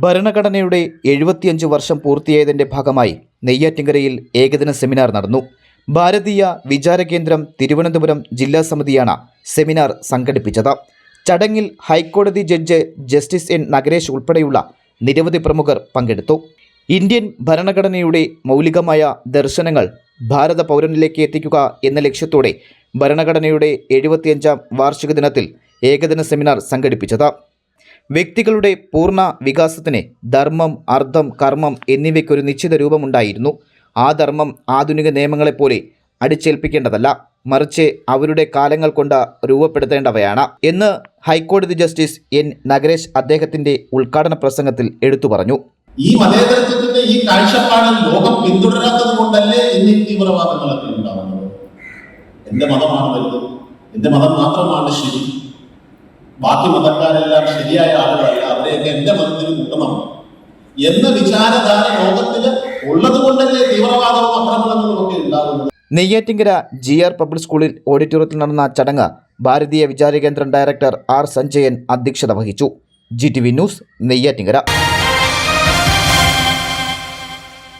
ഭരണഘടനയുടെ എഴുപത്തിയഞ്ച് വർഷം പൂർത്തിയായതിന്റെ ഭാഗമായി നെയ്യാറ്റിങ്കരയിൽ ഏകദിന സെമിനാർ നടന്നു. ഭാരതീയ വിചാരകേന്ദ്രം തിരുവനന്തപുരം ജില്ലാ സമിതിയാണ് സെമിനാർ സംഘടിപ്പിച്ചത്. ചടങ്ങിൽ ഹൈക്കോടതി ജഡ്ജ് ജസ്റ്റിസ് എൻ നഗരേഷ് ഉൾപ്പെടെയുള്ള നിരവധി പ്രമുഖർ പങ്കെടുത്തു. ഇന്ത്യൻ ഭരണഘടനയുടെ മൗലികമായ ദർശനങ്ങൾ ഭാരത പൗരനിലേക്ക് എത്തിക്കുക എന്ന ലക്ഷ്യത്തോടെ ഭരണഘടനയുടെ എഴുപത്തിയഞ്ചാം വാർഷിക ദിനത്തിൽ ഏകദിന സെമിനാർ സംഘടിപ്പിച്ചത്. വ്യക്തികളുടെ പൂർണ വികാസത്തിന് ധർമ്മം അർത്ഥം കർമ്മം എന്നിവയ്ക്കൊരു നിശ്ചിത രൂപമുണ്ടായിരുന്നു. ആ ധർമ്മം ആധുനിക നിയമങ്ങളെപ്പോലെ അടിച്ചേൽപ്പിക്കേണ്ടതല്ല. മറിച്ച് അവരുടെ കാലങ്ങൾ കൊണ്ട് രൂപപ്പെടുത്തേണ്ടവയാണ് എന്ന് ഹൈക്കോടതി ജസ്റ്റിസ് എൻ. നഗരേഷ് അദ്ദേഹത്തിന്റെ ഉദ്ഘാടന പ്രസംഗത്തിൽ എടുത്തു പറഞ്ഞു. ഈ മതേതരത്വത്തിന്റെ ഈ കാഴ്ചപ്പാട് ലോകം പിന്തുടരാത്തത് കൊണ്ടല്ലേ ഇന്ന് തീവ്രവാദങ്ങളൊക്കെ ഉണ്ടാവുന്നത്? എന്റെ മതമാണ് വലുത്. എന്റെ മതം മാത്രമാണ് ശരി. ബാക്കി മതക്കാരെല്ലാം ശരിയായ ആളുകളല്ല. അവരെയൊക്കെ എന്റെ മതത്തിന് കൂട്ടണം. എന്ന വിചാരധാര ലോകത്തിൽ ഉള്ളത് കൊണ്ടല്ലേ തീവ്രവാദവും അക്രമണങ്ങളും ഒക്കെ ഉണ്ടാകുന്നത്? നെയ്യാറ്റിങ്കര ജി ആർ പബ്ലിക് സ്കൂളിൽ ഓഡിറ്റോറിയത്തിൽ നടന്ന ചടങ്ങ് ഭാരതീയ വിചാരകേന്ദ്രം ഡയറക്ടർ ആർ സഞ്ജയൻ അധ്യക്ഷത വഹിച്ചു. G T V news Neyyattinkara.